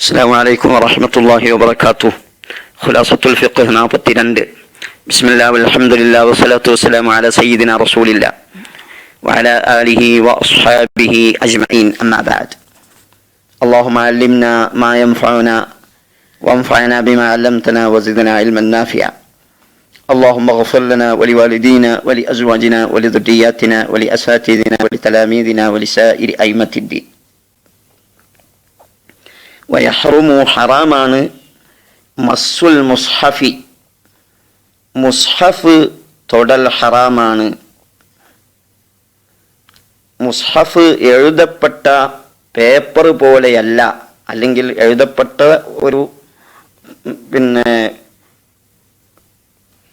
السلام عليكم ورحمة الله وبركاته. خلاصة الفقه വറഹമത്തല്ലാഹി لند بسم الله والحمد لله والصلاة والسلام على سيدنا رسول الله وعلى آله وأصحابه أجمعين. أما بعد اللهم علمنا ما ينفعنا وانفعنا بما علمتنا وزدنا علما نافعا. اللهم اغفر لنا ولوالدينا ولأزواجنا ولذرياتنا ولأساتذنا ولتلاميذنا ولسائر أئمة الدين. വയഹ്റുമു ഹറാമാണ് മസ്സുൽ മുസ്ഹഫി. മുസ്ഹഫ് തൊടൽ ഹറാമാണ്. മുസ്ഹഫ് എഴുതപ്പെട്ട പേപ്പർ പോലെയല്ല അല്ലെങ്കിൽ എഴുതപ്പെട്ട ഒരു പിന്നെ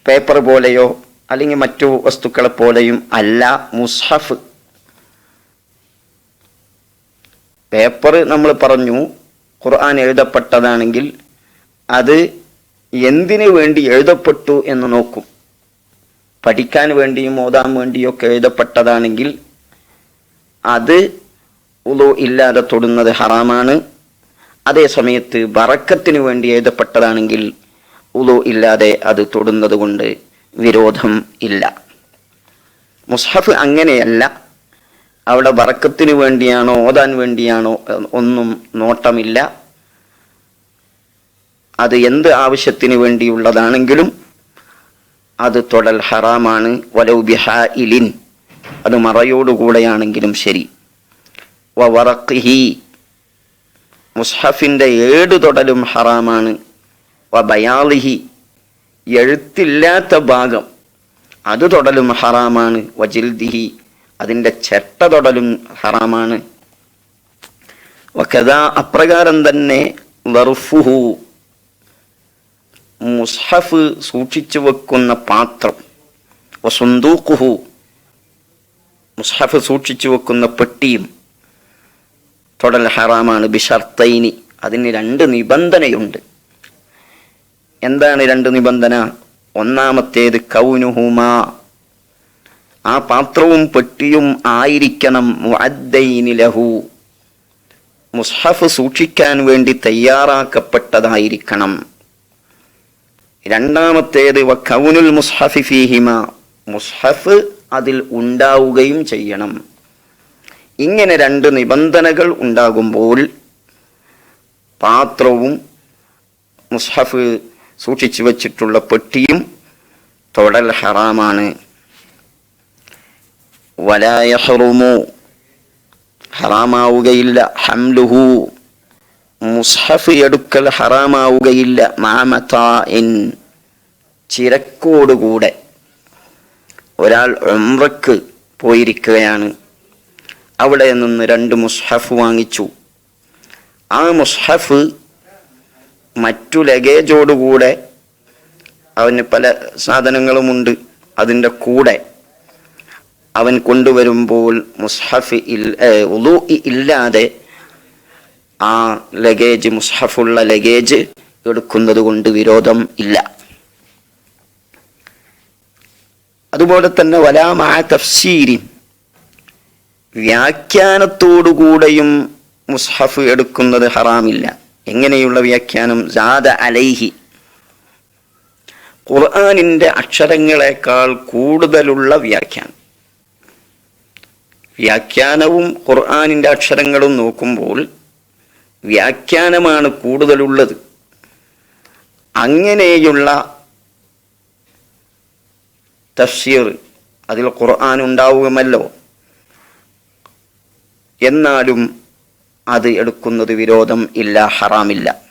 പേപ്പർ പോലെയോ അല്ലെങ്കിൽ മറ്റു വസ്തുക്കളെ പോലെയും അല്ല മുസ്ഹഫ്. പേപ്പർ നമ്മൾ പറഞ്ഞു ഖുർആൻ എഴുതപ്പെട്ടതാണെങ്കിൽ അത് എന്തിനു വേണ്ടി എഴുതപ്പെട്ടു എന്ന് നോക്കും. പഠിക്കാൻ വേണ്ടിയും ഓതാൻ വേണ്ടിയും ഒക്കെ എഴുതപ്പെട്ടതാണെങ്കിൽ അത് ഉളു ഇല്ലാതെ തൊടുന്നത് ഹറാമാണ്. അതേ സമയത്ത് വറക്കത്തിന് വേണ്ടി എഴുതപ്പെട്ടതാണെങ്കിൽ ഉളു ഇല്ലാതെ അത് തൊടുന്നത് കൊണ്ട് വിരോധം ഇല്ല. മുസ്ഹഫ് അങ്ങനെയല്ല. അവിടെ വറക്കത്തിന് വേണ്ടിയാണോ ഓതാൻ വേണ്ടിയാണോ ഒന്നും നോട്ടമില്ല. അത് എന്ത് ആവശ്യത്തിന് വേണ്ടിയുള്ളതാണെങ്കിലും അത് തൊടൽ ഹറാമാണ്. വലൗ ഇലിൻ. അത് മറയോടുകൂടെയാണെങ്കിലും ശരി. വറഖിഹി. മുസ്ഹഫിന്റെ ഏട് തൊടലും ഹറാമാണ്. വ ബയാളിഹി എഴുത്തില്ലാത്ത ഭാഗം. അത് തൊടലും ഹറാമാണ്. വജിൽദിഹി അതിന്റെ ചെട്ട തൊടലും ഹറാമാണ്. വക്കഥ അപ്രകാരം തന്നെ വർഫുഹു മുസ്ഹഫ് സൂക്ഷിച്ചു വെക്കുന്ന പാത്രം വസുന്തൂക്കുഹു മുസ്ഹഫ് സൂക്ഷിച്ചു വെക്കുന്ന പെട്ടിയും തൊടൽ ഹറാമാണ്. ബിഷർത്തൈനി അതിന് രണ്ട് നിബന്ധനയുണ്ട്. എന്താണ് രണ്ട് നിബന്ധന? ഒന്നാമത്തേത് കൗനുഹുമാ ആ പാത്രവും പെട്ടിയും ആയിരിക്കണം ലഹു. മുസ്ഹഫ് സൂക്ഷിക്കാൻ വേണ്ടി തയ്യാറാക്കപ്പെട്ടതായിരിക്കണം. രണ്ടാമത്തേത് വ കൗനുൽ മുസ്ഹഫി ഫീഹിമ. മുസ്ഹഫ് അതിൽ ഉണ്ടാവുകയും ചെയ്യണം. ഇങ്ങനെ രണ്ട് നിബന്ധനകൾ ഉണ്ടാകുമ്പോൾ പാത്രവും മുസ്ഹഫ് സൂക്ഷിച്ചു വച്ചിട്ടുള്ള പെട്ടിയും തൊടൽ ഹറാമാണ്. വലായഹറുമു ഹറാമാവുകയില്ല. ഹംലുഹു. മുസ്ഹഫ് എടുക്കൽ ഹറാമാവുകയില്ല. മാമതാഇൻ ചിരക്കോടുകൂടെ ഒരാൾ ഉംറക്ക് പോയിരിക്കുകയാണ്. അവിടെ നിന്ന് രണ്ട് മുസ്ഹഫ് വാങ്ങിച്ചു. ആ മുസ്ഹഫ് മറ്റു ലഗേജോടുകൂടെ അവന് പല സാധനങ്ങളുമുണ്ട്. അതിന്റെ കൂടെ അവൻ കൊണ്ടുവരുമ്പോൾ മുസ്ഹഫ് ഉലു ഇല്ലാതെ ആ ലഗേജ് മുസ്ഹഫുള്ള ലഗേജ് എടുക്കുന്നത് കൊണ്ട് വിരോധം ഇല്ല. അതുപോലെ തന്നെ വലാമാ തഫ്സീരി വ്യാഖ്യാനത്തോടുകൂടെയും മുസ്ഹഫ് എടുക്കുന്നത് ഹറാമില്ല. എങ്ങനെയുള്ള വ്യാഖ്യാനം? ജാദ അലൈഹി. ഖുർആാനിന്റെ അക്ഷരങ്ങളെക്കാൾ കൂടുതലുള്ള വ്യാഖ്യാനം. വ്യാഖ്യാനവും ഖുർആാനിന്റെ അക്ഷരങ്ങളും നോക്കുമ്പോൾ വ്യാഖ്യാനമാണ് കൂടുതലുള്ളത്. അങ്ങനെയുള്ള തഫ്സീർ അതിൽ ഖുർആൻ ഉണ്ടാവുമല്ലോ എന്നാലും അത് എടുക്കുന്നത് വിരോധം ഇല്ല ഹറാമില്ല.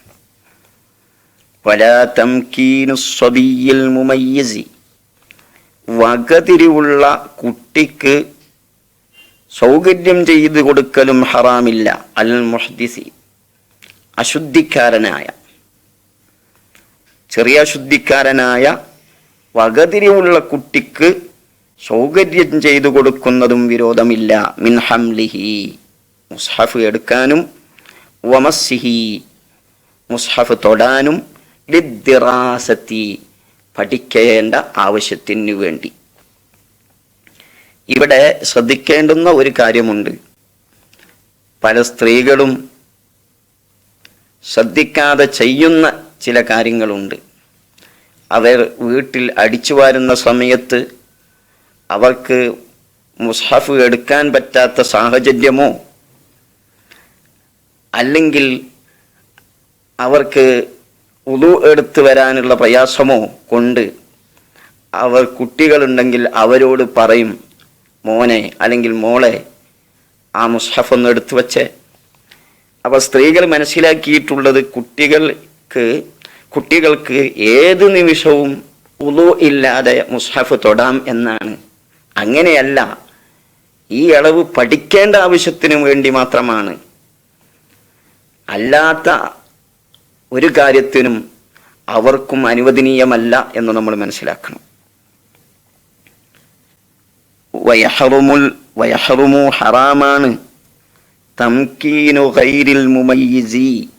സ്വബിയിൽ മുമയ്യസി. വകതിരിവുള്ള കുട്ടിക്ക് സൗകര്യം ചെയ്തു കൊടുക്കലും ഹറാമില്ല. അൽ മുഹദിസി അശുദ്ധിക്കാരനായ ചെറിയ അശുദ്ധിക്കാരനായ വകതിരിവുള്ള കുട്ടിക്ക് സൗകര്യം ചെയ്തു കൊടുക്കുന്നതും വിരോധമില്ല. മിൻ ഹംലിഹി മുസ്ഹഫ് എടുക്കാനും വമസ്സിഹി മുസ്ഹഫ് തൊടാനും ലിദ്ദിറാസത്തി പഠിക്കേണ്ട ആവശ്യത്തിനു വേണ്ടി. ഇവിടെ ശ്രദ്ധിക്കേണ്ടുന്ന ഒരു കാര്യമുണ്ട്. പല സ്ത്രീകളും ശ്രദ്ധിക്കാതെ ചെയ്യുന്ന ചില കാര്യങ്ങളുണ്ട്. അവർ വീട്ടിൽ അടിച്ചു വാരുന്ന സമയത്ത് അവർക്ക് മുസ്ഹഫ് എടുക്കാൻ പറ്റാത്ത സാഹചര്യമോ അല്ലെങ്കിൽ അവർക്ക് ഉളു എടുത്തു വരാനുള്ള പ്രയാസമോ കൊണ്ട് അവർ കുട്ടികളുണ്ടെങ്കിൽ അവരോട് പറയും മോനെ അല്ലെങ്കിൽ മോളെ ആ മുസ്ഹഫ് ഒന്ന് എടുത്തു വച്ച്. അപ്പോൾ സ്ത്രീകൾ മനസ്സിലാക്കിയിട്ടുള്ളത് കുട്ടികൾക്ക് കുട്ടികൾക്ക് ഏത് നിമിഷവും ഉളു ഇല്ലാതെ മുസ്ഹഫ് തൊടാം എന്നാണ്. അങ്ങനെയല്ല ഈ അളവ് പഠിക്കേണ്ട ആവശ്യത്തിന് വേണ്ടി മാത്രമാണ്. അല്ലാത്ത ഒരു കാര്യത്തിനും അവർക്കും അനുവദനീയമല്ല എന്ന് നമ്മൾ മനസ്സിലാക്കണം. വയഹറുമുൽ വയഹറുമു ഹറാമാണ്. തംകീനു ഖൈരിൽ മുമയ്യിസി.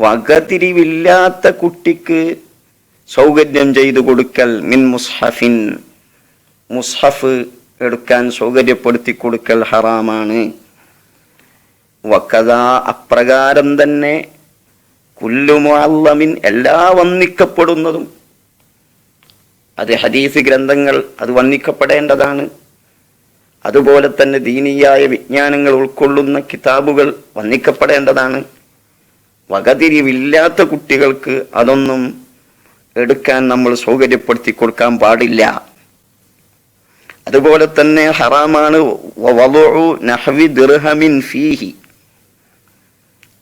വകതിരിവില്ലാത്ത കുട്ടിക്ക് സൗകര്യം ചെയ്തു കൊടുക്കൽ മിൻ മുസ്ഹഫിൻ. മുസ്ഹഫ് എടുക്കാൻ സൗകര്യപ്പെടുത്തി കൊടുക്കൽ ഹറാമാണ്. വക്കഥ അപ്രകാരം തന്നെ കുല്ലുമുഅല്ലമിൻ എല്ലാ വന്നിക്കപ്പെടുന്നതും അത് ഹദീസ് ഗ്രന്ഥങ്ങൾ അത് വന്നിക്കപ്പെടേണ്ടതാണ് അതുപോലെ തന്നെ ദീനീയായ വിജ്ഞാനങ്ങൾ ഉൾക്കൊള്ളുന്ന കിതാബുകൾ വന്നിക്കപ്പെടേണ്ടതാണ് വകതിരിവില്ലാത്ത കുട്ടികൾക്ക് അതൊന്നും എടുക്കാൻ നമ്മൾ സൗകര്യപ്പെടുത്തി കൊടുക്കാൻ പാടില്ല. അതുപോലെ തന്നെ ഹറാമാണ് നഹവി ദിർഹമിൻ ഫീഹി.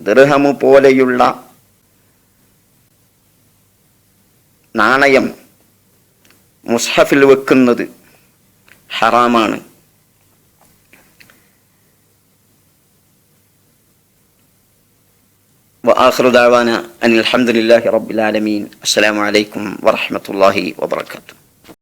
ദിർഹമു പോലെയുള്ള നാണയം മുസ്ഹഫിൽ വെക്കുന്നത് ഹറാമാണ് وآخر دعوانا أن الحمد لله رب العالمين السلام عليكم ورحمة الله وبركاته